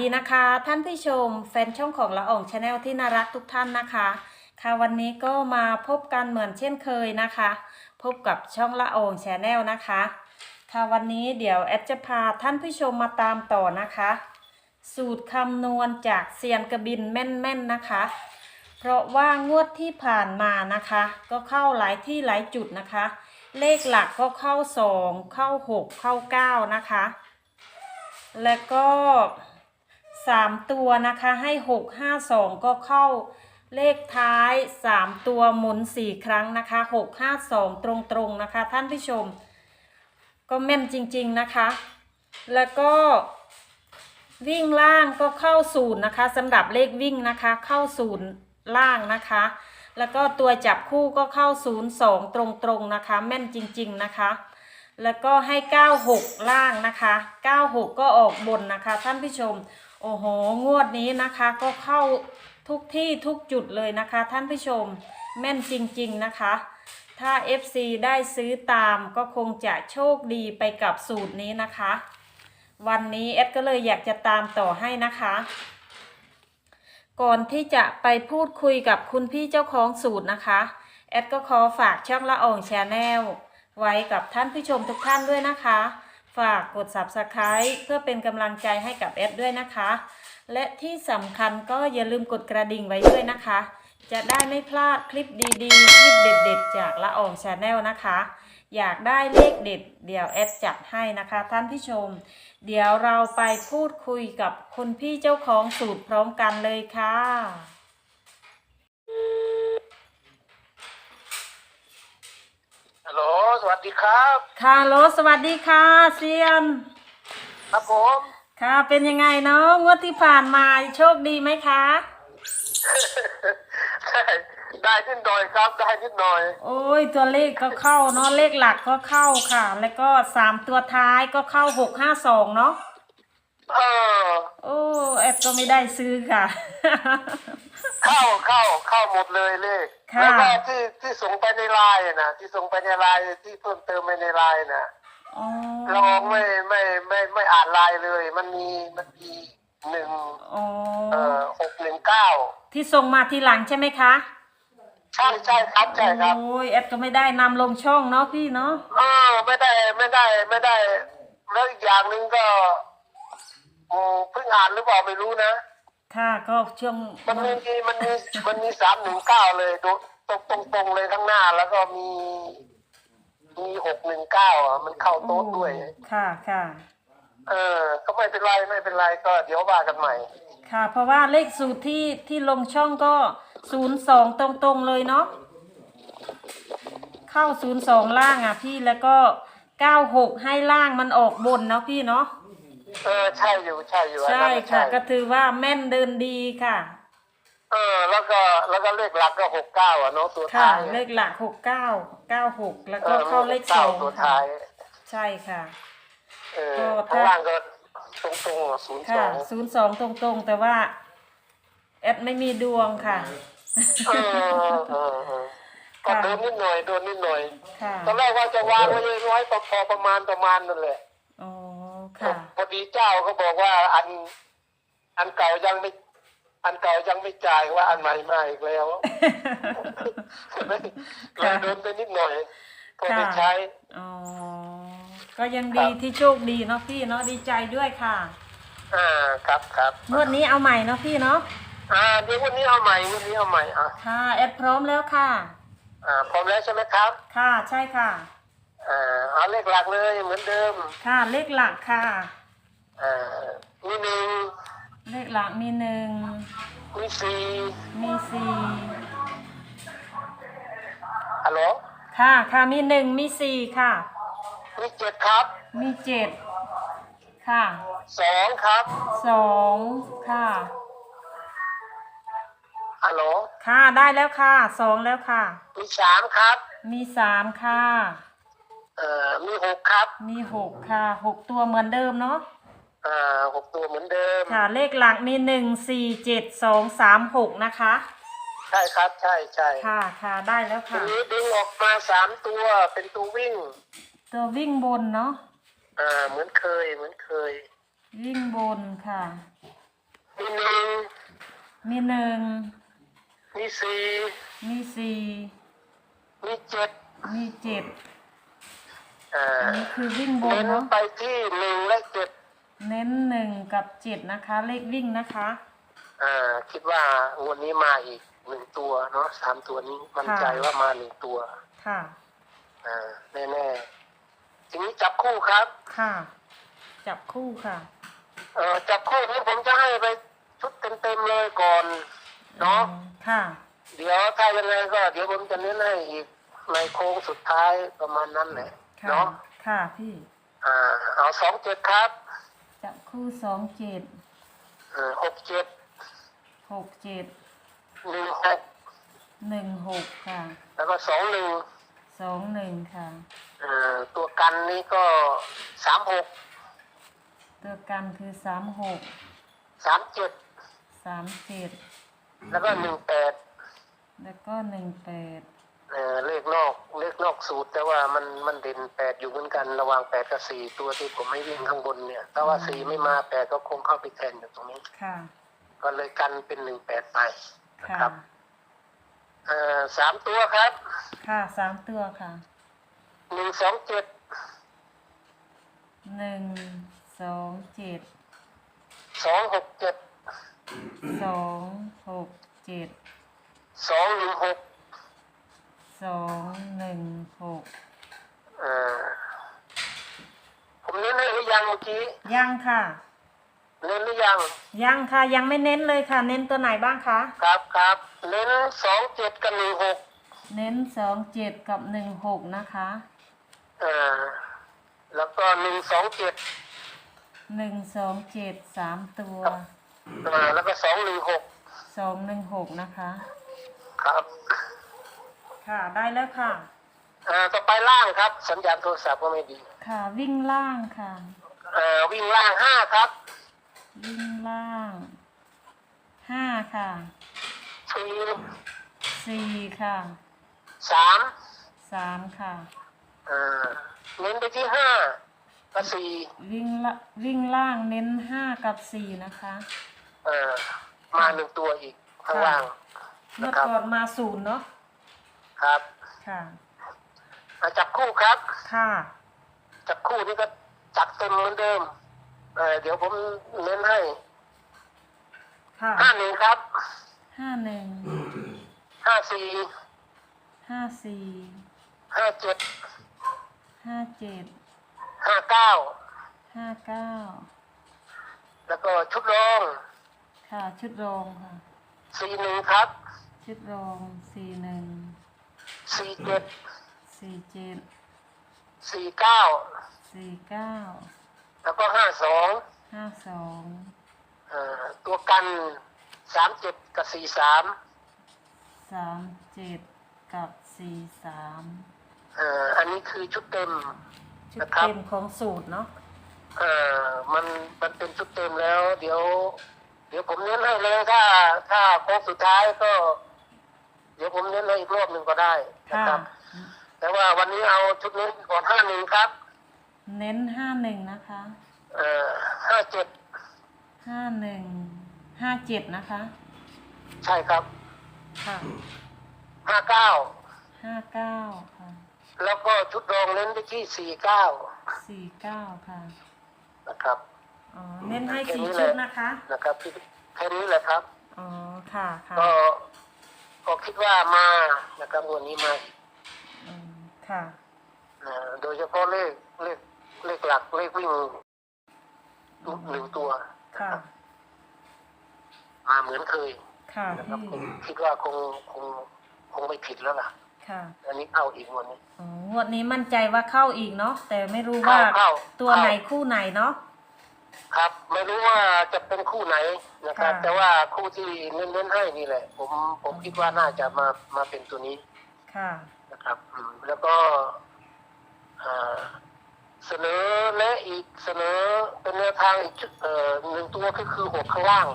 ดีนะคะ ท่านผู้ชม แฟนช่องของละอองชาแนลที่น่ารักทุกท่านนะคะ ค่ะวันนี้ก็มาพบกันเหมือนเช่นเคยนะคะ พบกับช่องละอองชาแนลนะคะ ค่ะวันนี้เดี๋ยวแอดจะพาท่านผู้ชมมาตามต่อนะคะ สูตรคำนวณจากเซียนกระบินแม่นๆนะคะ เพราะว่างวดที่ผ่านมานะคะ ก็เข้าหลายที่หลายจุดนะคะ เลขหลักก็เข้าสองเข้าหกเข้าเก้านะคะแล้วก็ สามตัวนะคะให้หกห้าสองก็เข้าเลขท้ายสามตัวหมุนสี่ครั้งนะคะหกห้าสองตรงๆนะคะท่านผู้ชม ก็แม่นจริงๆนะคะ แล้วก็วิ่งล่างก็เข้าศูนย์นะคะสำหรับเลขวิ่งนะคะเข้าศูนย์ล่างนะคะ แล้วก็ตัวจับคู่ก็เข้าศูนย์สองตรงๆนะคะ แม่นจริง ๆนะคะ แล้วก็ให้ 96 ล่างนะคะ 96 ก็ออกบนนะคะท่านผู้ชม โอ้โห งวดนี้นะคะก็เข้าทุกที่ทุกจุดเลยนะคะ ท่านผู้ชมแม่นจริง ๆนะคะ ถ้า FC ได้ซื้อตามก็คงจะโชคดีไปกับสูตรนี้นะคะ วันนี้แอดก็เลยอยากจะตามต่อให้นะคะ ก่อนที่จะไปพูดคุยกับคุณพี่เจ้าของสูตรนะคะแอดก็ขอฝากช่องละอองแชนแนลไว้กับท่านผู้ชมทุกท่านด้วยนะคะ ฝากกด subscribe เพื่อเป็นกำลังใจให้กับแอดด้วยนะคะ และที่สำคัญก็อย่าลืมกดกระดิ่งไว้ด้วยนะคะ จะได้ไม่พลาดคลิปดีๆ คลิปเด็ดๆ จากละอองชาแนลนะคะ อยากได้เลขเด็ด เดี๋ยวแอดจัดให้นะคะท่านผู้ชม เดี๋ยวเราไปพูดคุยกับคุณพี่เจ้าของสูตรพร้อมกันเลยค่ะ ฮัลโหล สวัสดีครับค่ะโลสวัสดีค่ะเซียน ครับผมค่ะเป็นยังไงเนาะงวดที่ผ่านมาโชคดีไหมคะได้ได้นิดหน่อยครับได้นิดหน่อย โอ้ยตัวเลขก็เข้าเนาะเลขหลักก็เข้าค่ะ แล้วก็สามตัวท้ายก็เข้าหกห้าสองเนาะเออโอ้แอดก็ไม่ได้ซื้อค่ะ เข้าเข้าเข้าหมดเลยเลขค่ะ แล้วก็ที่ที่ส่งไปในไลน์นะที่ส่งไปในไลน์ที่เพิ่มเติมไปในไลน์นะอ๋อเราไม่ไม่ไม่ไม่อ่านไลน์เลย มันมีมันมีหนึ่งอ๋อเอ่อหกหนึ่งเก้าที่ส่งมาทีหลังใช่ไหมคะใช่ใช่ครับใช่ครับ โอ้ยแอดก็ไม่ได้นำลงช่องเนาะพี่เนาะเออไม่ได้ไม่ได้ไม่ได้ แล้วอีกอย่างหนึ่งก็อืมเพิ่งอ่านหรือเปล่าไม่รู้นะ ค่ะก็ช่วงมันมีมันมีมันมีสามหนึ่งเก้าเลยตรงตรงตรงตรงเลยข้างหน้าแล้วก็มี มีหกหนึ่งเก้าอะมันเข้าโต๊ะด้วย ค่ะค่ะ เออ ก็ไม่เป็นไรไม่เป็นไรก็เดี๋ยวว่ากันใหม่ ค่ะ เพราะว่าเลขสูตรที่ที่ลงช่องก็ศูนย์สองตรงๆเลยเนาะเข้าศูนย์สองล่างอะพี่แล้วก็เก้าหกให้ล่างมันออกบนเนาะพี่เนาะ เออใช่อยู่ใช่อยู่อันใช่นั้นน่ค่ะ ก็ถือว่าแม่นเดินดีค่ะ เออ แล้วก็แล้วก็เลขหลักก็หกเก้าอะเนาะตัวค่ะ ท้ายเลขหลักหกเก้าเก้าหกแล้วเอก็อเข้าเลขสก้องตัวค่ะท้ายใช่ค่ะ เออก็ข้างถ้าล่างก็ตรงตรงศูนย์สค่ะองศูนย์สองตรงๆ แต่ว่า แอดไม่มีดวงค่ะ เออเออเออก็ค่ะ โดนนิดหน่อยโดนนิดหน่อยค่ะตอนแรกว่าจะวางไว้เลยไว้พอพอประมาณประมาณนั่นแหละ อ๋อค่ะ พอดีเจ้าเขาบอกว่าอัน อันเก่ายังไม่ อันเก่ายังไม่จ่ายว่าอันใหม่มาอีกแล้วเลยโดนไปนิดหน่อยพอได้ใช้อ๋อก็ยังดีที่โชคดีเนาะพี่เนาะดีใจด้วยค่ะ อ่าครับครับงวดนี้เอาใหม่เนาะพี่เนาะอ่าเดี๋ยววันนี้เอาใหม่วันนี้เอาใหม่อะค่ะแอดพร้อมแล้วค่ะ อ่าพร้อมแล้วใช่ไหมครับ ค่ะใช่ค่ะอ่าเอาเลขหลักเลยเหมือนเดิม ค่ะเลขหลักค่ะ อ่ามีหนึ่งเลขหลักมีหนึ่งมีสี่มีสี่ฮัลโหลค่ะค่ะมีหนึ่งมีสี่ค่ะ มีเจ็ดครับมีเจ็ดค่ะสองครับสองค่ะฮัลโหลค่ะได้แล้วค่ะสองแล้วค่ะ มีสามครับ มีสามค่ะ เอ่อมีหกครับ มีหกค่ะหกตัวเหมือนเดิมเนาะ อ่าหกตัวเหมือนเดิม ค่ะ เลขหลักมีหนึ่งสี่เจ็ดสองสามหกนะคะ ใช่ครับ ใช่ใช่ค่ะค่ะได้แล้วทีค่ะ นี้ดึงออกมาสามตัวเป็นตัววิ่ง ตัววิ่งบนเนาะอ่า เหมือนเคย เหมือนเคย วิ่งบนค่ะหนึ่งมีหนึ่งมีสี่มีสี่มีเจ็ดมีเจ็ดอ่า อันนี้คือวิ่งบนเน้นเนาะไปที่หนึ่งและเจ็ด เน้นหนึ่งกับเจ็ดนะคะ เลขวิ่งนะคะ อ่า คิดว่างวดนี้มาอีกหนึ่งตัวเนาะสามตัวนี้มั่นใจค่ะว่ามาหนึ่งตัว ค่ะ อ่า แน่ๆทีนี้จับคู่ครับ ค่ะ จับคู่ค่ะ เอ่อจับคู่นี้ผมจะให้ไปชุดเต็มๆเลยก่อนเนาะอืมค่ะ เดี๋ยวถ้ายังไงก็ เดี๋ยวผมจะเน้นให้อีกในโค้งสุดท้ายประมาณนั้นแหละค่ะเนาะค่ะพี่ อ่า เอาสองเจ็ดครับ จับคู่สองเจ็ดเอ่อหกเจ็ดหกเจ็ดหนึ่งหกหนึ่งหกค่ะ แล้วก็สองหนึ่งสองหนึ่งค่ะ เอ่อตัวกันนี้ก็สามหกตัวกันคือสามหกสามเจ็ดสามเจ็ดแล้วก็หนึ่งแปดแล้วก็หนึ่งแปด เอ่อเลขนอกเลขนอกสูตร แต่ว่ามันมันเด่นแปดอยู่เหมือนกันระหว่างแปดกับสี่ตัวที่ผมไม่วิ่งข้างบนเนี่ย ถ้าว่าสี่ไม่มาแปดก็คงเข้าไปแทนอยู่ตรงนี้ ค่ะ ก็เลยกันเป็นหนึ่งแปดไปนะค่ะ ครับเอ่อสามตัวครับค่ะสามตัวค่ะ หนึ่งสองเจ็ดหนึ่ง สองเจ็ด สองหกเจ็ดสอง หก เจ็ด สองหนึ่งหก สองหนึ่งหกเอ่อผมเน้นให้หรือยังเมื่อกี้ยังค่ะ เน้นหรือยังยังค่ะยังไม่เน้นเลยค่ะ เน้นตัวไหนบ้างคะ ครับครับเน้นสองเจ็ดกับหนึ่งหกเน้นสองเจ็ดกับหนึ่งหกนะคะเอ่อแล้วก็หนึ่งสองเจ็ดหนึ่งสองเจ็ดสามตัวอ่าแล้วก็สองหนึ่งหกสองหนึ่งหกนะคะ ครับ ค่ะได้แล้วค่ะอ่าต่อไปล่างครับ สัญญาณโทรศัพท์ก็ไม่ดี ค่ะวิ่งล่างค่ะ เอ่อวิ่งล่างห้าครับ วิ่งล่างห้าค่ะสี่สี่ค่ะสามสามค่ะอ่าเน้นไปที่ห้ากับสี่วิ่งละวิ่งล่างเน้นห้ากับสี่นะคะเอ่อมาหนึ่งตัวอีกข้างล่าง เมื่อนะครับก่อนมาศูนย์เนาะ ครับค่ะอ่าจับคู่ครับ ค่ะจับคู่นี่ก็จัดเต็มเหมือนเดิมเอ่อเดี๋ยวผมเน้นให้ค่ะห้าหนึ่งครับห้าหนึ่งห้าสี่ห้าสี่ห้าเจ็ดห้าเจ็ดห้าเก้าห้าเก้าแล้วก็ชุดรองค่ะชุดรองค่ะสี่หนึ่งครับ ชุดรองสี่หนึ่ง สี่เจ็ดสี่เจ็ดสี่เก้าสี่เก้าแล้วก็ห้าสองห้าสองเอ่อตัวกันสามเจ็ดกับสี่สามสามเจ็ดกับสี่สามเอ่ออันนี้คือชุดเต็มชุดนะครับเต็มของสูตรเนาะเอ่อมันมันเป็นชุดเต็มแล้ว เดี๋ยว เดี๋ยวผมเน้นให้เลยถ้า ถ้าโค้งสุดท้ายก็ เดี๋ยวผมเน้นให้อีกรอบหนึ่งก็ได้นะค่ะ ครับ แต่ว่าวันนี้เอาชุดนี้ก่อนห้าหนึ่งครับ เน้นห้าหนึ่งนะคะเอ่อห้าเจ็ดห้าหนึ่งห้าเจ็ดนะคะ ใช่ครับค่ะห้าเก้าห้าเก้าค่ะแล้วก็ชุดรองเน้นไปที่สี่เก้าสี่เก้าค่ะนะครับ อ๋อเน้นให้แค่สี่นี้ชุดแหละนะคะนะครับที่แค่นี้แหละครับ อ๋อค่ะค่ะก็ ก็คิดว่ามานะครับวันนี้มาอีกอืมค่ะ อ่าโดยเฉพาะเลขเลขเลขหลักเลขวิ่งหนึ่งตัวค่ะมาเหมือนเคยค่ะ นะครับพี่ผมคิดว่าคงคงคงไม่ผิดแล้วล่ะ ค่ะอันนี้เข้าอีกวันนี้ อ๋องวดนี้มั่นใจว่าเข้าอีกเนาะ แต่ไม่รู้ว่าเข้าเข้า ตัวไหนคู่ไหนเนาะ ครับไม่รู้ว่าจะเป็นคู่ไหนนะครับ ค่ะ แต่ว่าคู่ที่เน้นๆให้นี่แหละ ผมผมคิดว่าน่าจะมามาเป็นตัวนี้ค่ะ นะครับอืมแล้วก็อ่าเสนอและอีกเสนอเป็นแนวทางอีกชุดเอ่อหนึ่งตัวก็คือหกข้างล่าง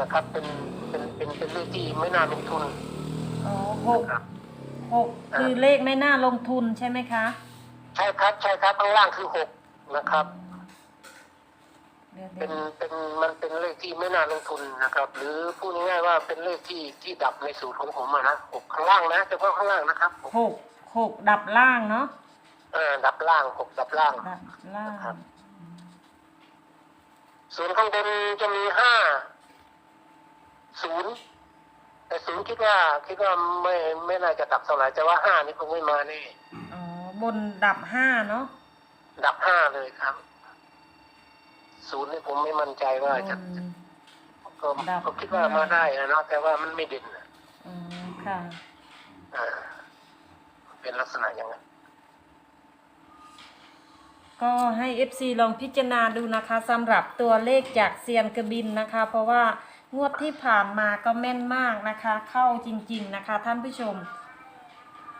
นะครับ เป็นเป็นเป็นเป็นเลขที่ไม่น่าลงทุนอ๋อหกนะครับ หกคือเลขไม่น่าลงทุนใช่ไหมคะ ใช่ครับใช่ครับข้างล่างคือหกนะครับ เลดี๋ยวเป็นเดี๋ยวเป็นมันเป็นเลขที่ไม่น่าลงทุนนะครับ หรือพูดง่ายๆว่าเป็นเลขที่ที่ดับในสูตรของผมอะนะหกข้างล่างนะเฉพาะข้างล่างนะครับหกหกดับล่างเนาะเออดับล่างหกดับล่างดับล่างครับส่วนข้างบนจะมีห้าศูนย์แต่ศูนย์คิดว่าคิดว่าไม่ไม่น่าจะดับเท่าไหร่แต่ว่าห้านี่คงไม่มาแน่อ๋อบนดับห้าเนาะดับห้าเลยครับ ศูนย์นี่ผมไม่มั่นใจว่าจะบนก็ดับ ก็คิดว่ามาได้นะเนาะแต่ว่ามันไม่เด่นนะอ๋อค่ะ อ่าเป็นลักษณะอย่างนั้นก็ให้ FC ลองพิจารณาดูนะคะสำหรับตัวเลขจากเซียนกระบินนะคะ เพราะว่างวดที่ผ่านมาก็แม่นมากนะคะ เข้าจริงๆนะคะ ท่านผู้ชม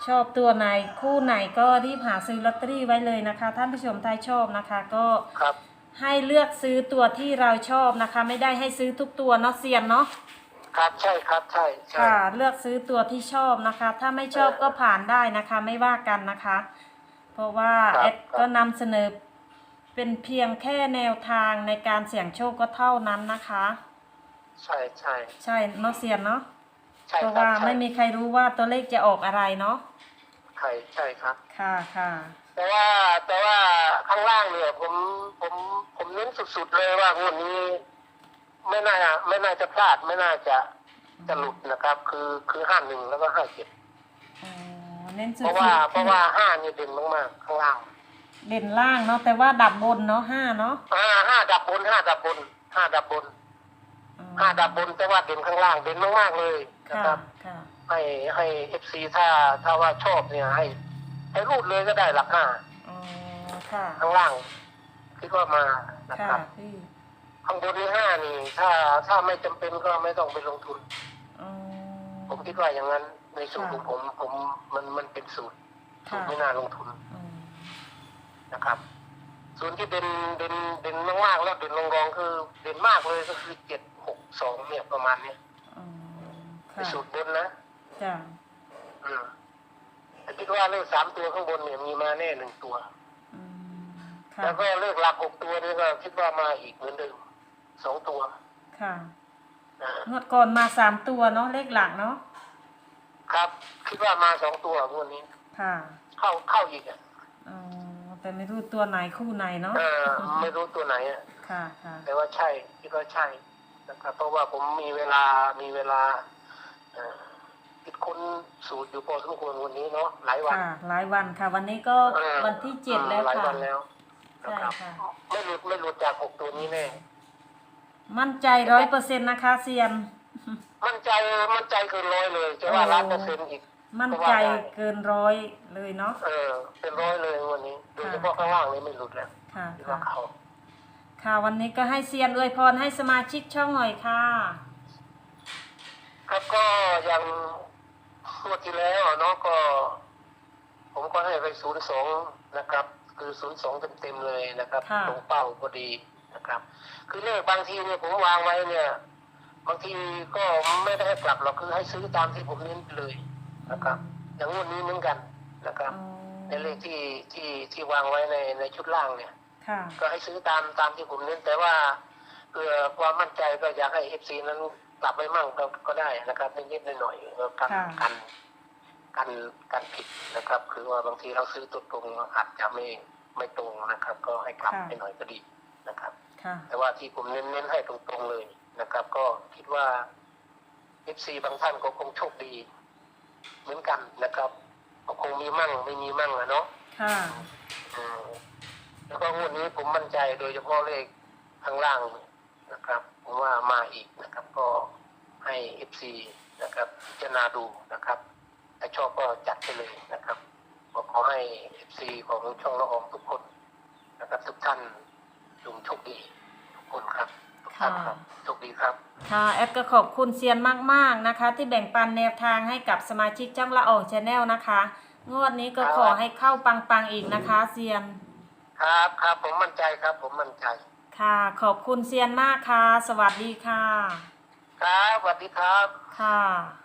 ชอบตัวไหนคู่ไหนก็รีบหาซื้อลอตเตอรี่ไว้เลยนะคะ ท่านผู้ชมถ้าชอบนะคะ ก็ ครับ ให้เลือกซื้อตัวที่เราชอบนะคะ ไม่ได้ให้ซื้อทุกตัวเนาะเซียนเนาะครับใช่ครับใช่ใช่ค่ะ เลือกซื้อตัวที่ชอบนะคะ ถ้าไม่ชอบก็ผ่านได้นะคะ ไม่ว่ากันนะคะ เพราะว่าแอดก็นำเสนอเป็นเพียงแค่แนวทางในการเสี่ยงโชคก็เท่านั้นนะคะ ใช่ใช่ใช่เนาะเซียนเนาะใช่เพราะครับว่าใช่ไม่มีใครรู้ว่าตัวเลขจะออกอะไรเนาะใช่ใช่ครับ ค่ะค่ะ แต่ว่าแต่ว่าข้างล่างเนี่ยผมผมผมเน้นสุดๆเลยว่างวดนี้ ไม่น่าไม่น่าจะพลาดไม่น่าจะจะหลุดนะครับ คือคือห้าหนึ่งแล้วก็ห้าเจ็ดอ๋อเน้นสุดเพราะว่าเพราะว่าห้านี่เด่นมากๆข้างล่างเด่นล่างเนาะแต่ว่าดับบนเนาะห้าเนาะห้าห้าดับบนห้าดับบนห้าดับบนอ๋อห้าดับบนแต่ว่าเด่นข้างล่างเด่นมากๆเลยนะค่ะครับค่ะให้ให้เอฟซีถ้าถ้าว่าชอบเนี่ยให้ ให้รูดเลยก็ได้หลักห้าอ๋อค่ะ ข้างล่างคิดว่ามานะคค่ะรับพี่ข้างบนนี่ห้านี่ ถ้าถ้าไม่จำเป็นก็ไม่ต้องไปลงทุน อ๋อผมคิดว่าอย่างนั้น ในสูตรขค่ะองผมผมมันมันเป็นสูตรสูค่ะตรไม่น่าลงทุนอืมนะครับ ส่วนที่เด่นเด่นเด่นมากๆแล้วเด่นรองๆคือเด่นมากเลยก็คือเจ็ดหกสองเนี่ยประมาณเนี้ยอ๋อในค่ะสูตรบนนะ จ้ะอืมแต่ คิดว่าเลขสามตัวข้างบนเนี่ยมีมาแน่หนึ่งตัว อืมค่ะแล้วก็เลขหลักหกตัวนี่ก็คิดว่ามาอีกเหมือนเดิมสองตัวค่ะนะงวดก่อนมาสามตัวเนาะเลขหลักเนาะครับ คิดว่ามาสองตัวงวดนี้ ค่ะเข้าเข้าอีกอะอ๋อแต่ไม่รู้ตัวไหนคู่ไหนเนาะเออไม่รู้ตัวไหนอะ ค่ะค่ะแต่ว่าใช่คิดว่าใช่นะครับเพราะว่าผมมีเวลามีเวลาเอ่อ คิดค้นสูตรอยู่พอสมควรวันนี้เนาะหลายวัน ค่ะ หลายวันค่ะ วันนี้ก็เออวันที่เจ็ดแล้วหลายค่ะ วันแล้วนะครับใช่ค่ะ ไม่หลุดไม่หลุดจากหกตัวนี้แน่ มั่นใจร้อยเปอร์เซ็นต์นะคะเซียน มั่นใจมั่นใจเกินร้อยเลยจะว่าโอ้ล้านเปอร์เซ็นต์อีก มั่นใจเกินร้อยเลยเนาะ เออ เป็นร้อยเลยวันนี้โดยเฉพาะข้างล่างนี่ไม่หลุดแล้วค่ะคิดค่ะว่าเขาค่ะ วันนี้ก็ให้เซียนอวยพรให้สมาชิกช่องหน่อยค่ะ ครับก็ยัง งวดที่แล้วเนาะก็ ผมก็ให้ไปศูนย์สองนะครับ คือศูนย์สองเต็มๆเลยนะครับค่ะ ตรงเป้าพอดีนะครับ คือเลขบางทีเนี่ยผมวางไว้เนี่ย บางทีก็ไม่ได้ให้กลับหรอกคือให้ซื้อตามที่ผมเน้นไปเลยนะครับ อย่างงวดนี้เหมือนกันนะครับอ๋อในเลขที่ที่ที่วางไว้ในในชุดล่างเนี่ย ค่ะ ก็ให้ซื้อตามตามที่ผมเน้นแต่ว่าเพื่อความมั่นใจก็อยากให้เอฟซีนั้น กลับไปมั่งก็ก็ได้นะครับนิดๆหน่อยๆก็กันกันกันกันผิดนะครับ คือว่าบางทีเราซื้อตัวตรงอาจจะไม่ไม่ตรงนะครับ ก็ให้กลับไปหน่อยก็ดีนะครับค่ะแต่ว่าที่ผมเน้นเน้นให้ตรงๆเลยนะครับ ก็คิดว่าเอฟซีบางท่านก็คงโชคดี เหมือนกันนะครับก็คงมีมั่งไม่มีมั่งอะเนาะค่ะอืมแล้วก็งวดนี้ผมมั่นใจโดยเฉพาะเลขข้างล่างนะครับผม ว่ามาอีกนะครับ ก็ให้เอฟซีนะครับพิจารณาดูนะครับถ้าชอบก็จัดไปเลยนะครับก็ขอให้เอฟซีของช่องละอองทุกคนนะครับทุกท่านจงโชคดีทุกคนครับทุกท่านครับโชคดีครับ ค่ะแอดก็ขอบคุณเซียนมากๆนะคะ ที่แบ่งปันแนวทางให้กับสมาชิกช่องละอองชาแนลนะคะ งวดนี้ก็ขอให้เข้าปังๆอีกนะคะ เซียน ครับครับผมมั่นใจครับ ผมมั่นใจ ค่ะ ขอบคุณเซียนมากค่ะ สวัสดีค่ะ ครับสวัสดีครับ ค่ะ